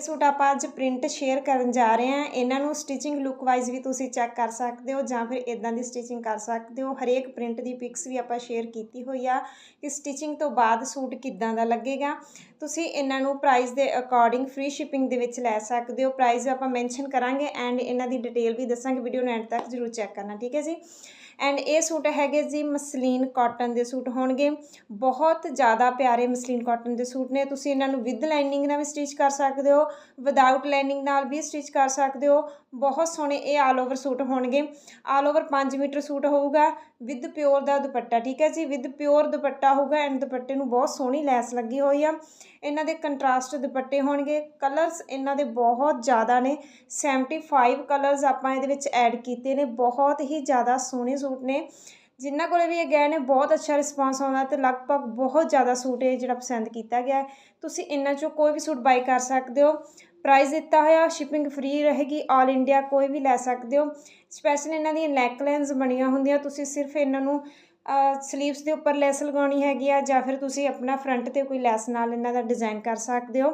Suit ਆਪਾਂ ਅੱਜ print share ਕਰਨ ਜਾ ਰਹੇ ਹਾਂ। ਇਹਨਾਂ ਨੂੰ ਸਟਿਚਿੰਗ ਲੁੱਕ ਵਾਈਜ਼ ਵੀ ਤੁਸੀਂ ਚੈੱਕ ਕਰ ਸਕਦੇ ਹੋ ਜਾਂ ਫਿਰ ਇਦਾਂ ਦੀ ਸਟਿਚਿੰਗ ਕਰ ਸਕਦੇ ਹੋ। ਹਰੇਕ ਪ੍ਰਿੰਟ ਦੀ ਪਿਕਸ ਵੀ ਆਪਾਂ ਸ਼ੇਅਰ ਕੀਤੀ ਹੋਈ ਆ ਕਿ ਸਟਿਚਿੰਗ ਤੋਂ ਬਾਅਦ ਸੂਟ ਕਿੱਦਾਂ ਦਾ ਲੱਗੇਗਾ। ਤੁਸੀਂ ਇਹਨਾਂ ਨੂੰ ਪ੍ਰਾਈਸ ਦੇ ਅਕੋਰਡਿੰਗ ਫ੍ਰੀ ਸ਼ਿਪਿੰਗ ਦੇ ਵਿੱਚ ਲੈ ਸਕਦੇ ਹੋ। ਪ੍ਰਾਈਸ ਆਪਾਂ ਮੈਂਸ਼ਨ ਕਰਾਂਗੇ ਐਂਡ ਇਹਨਾਂ ਦੀ ਡਿਟੇਲ ਵੀ ਦੱਸਾਂਗੇ। ਵੀਡੀਓ ਨੂੰ ਐਂਡ ਤੱਕ ਜ਼ਰੂਰ ਚੈੱਕ ਕਰਨਾ, ਠੀਕ ਹੈ ਜੀ? ਐਂਡ ਇਹ ਸੂਟ ਹੈਗੇ ਜੀ ਮਸਲੀਨ ਕਾਟਨ ਦੇ ਸੂਟ ਹੋਣਗੇ। ਬਹੁਤ ਜ਼ਿਆਦਾ ਪਿਆਰੇ ਮਸਲੀਨ ਕਾਟਨ ਦੇ ਸੂਟ ਨੇ। ਤੁਸੀਂ ਇਹਨਾਂ ਨੂੰ ਵਿਦ ਲਾਈਨਿੰਗ ਨਾਲ ਵੀ ਸਟਿਚ ਕਰ ਸਕਦੇ ਹੋ ਵਿਦਆਊਟ ਲਾਈਨਿੰਗ ਨਾਲ ਵੀ ਸਟਿਚ ਕਰ ਸਕਦੇ ਹੋ। ਬਹੁਤ ਸੋਹਣੇ ਇਹ ਆਲ ਓਵਰ ਸੂਟ ਹੋਣਗੇ। ਆਲ ਓਵਰ 5 ਮੀਟਰ ਸੂਟ ਹੋਊਗਾ। ਵਿਦ ਪਿਓਰ ਦਾ ਦੁਪੱਟਾ, ਠੀਕ ਹੈ ਜੀ? ਵਿਦ ਪਿਓਰ ਦੁਪੱਟਾ ਹੋਊਗਾ। ਐਂਡ ਦੁਪੱਟੇ ਨੂੰ ਬਹੁਤ ਸੋਹਣੀ ਲੈਸ ਲੱਗੀ ਹੋਈ ਆ। ਇਹਨਾਂ ਦੇ ਕੰਟਰਾਸਟ ਦੁਪੱਟੇ ਹੋਣਗੇ। ਕਲਰਸ ਇਹਨਾਂ ਦੇ ਬਹੁਤ ਜ਼ਿਆਦਾ ਨੇ। 75 ਕਲਰਸ ਆਪਾਂ ਇਹਦੇ ਵਿੱਚ ਐਡ ਕੀਤੇ ਨੇ। ਬਹੁਤ ਹੀ ਜ਼ਿਆਦਾ ਸੋਹਣੇ ਸੂਟ ਨੇ। ਜਿਨ੍ਹਾਂ ਕੋਲੇ ਵੀ ਇਹ ਗਏ ਨੇ ਬਹੁਤ ਅੱਛਾ ਰਿਸਪਾਂਸ ਆਉਂਦਾ ਤੇ ਲਗਭਗ ਬਹੁਤ ਜ਼ਿਆਦਾ ਸੂਟ ਇਹ ਜਿਹੜਾ ਪਸੰਦ ਕੀਤਾ ਗਿਆ ਤੁਸੀਂ ਇਹਨਾਂ ਚੋਂ ਕੋਈ ਵੀ ਸੂਟ ਬਾਈ ਕਰ ਸਕਦੇ ਹੋ। ਪ੍ਰਾਈਸ ਦਿੱਤਾ ਹੋਇਆ, ਸ਼ਿਪਿੰਗ ਫ੍ਰੀ ਰਹੇਗੀ, ਆਲ ਇੰਡੀਆ ਕੋਈ ਵੀ ਲੈ ਸਕਦੇ ਹੋ। ਸਪੈਸ਼ਲ ਇਹਨਾਂ ਦੀਆਂ ਨੈਕ ਲਾਈਨਸ ਬਣੀਆਂ ਹੁੰਦੀਆਂ। ਤੁਸੀਂ ਸਿਰਫ ਇਹਨਾਂ ਨੂੰ ਸਲੀਵਸ ਦੇ ਉੱਪਰ ਲੈਸ ਲਗਾਉਣੀ ਹੈਗੀ ਆ ਜਾਂ ਫਿਰ ਤੁਸੀਂ ਆਪਣਾ ਫਰੰਟ ਤੇ ਕੋਈ ਲੈਸ ਨਾਲ ਇਹਨਾਂ ਦਾ ਡਿਜ਼ਾਈਨ ਕਰ ਸਕਦੇ ਹੋ।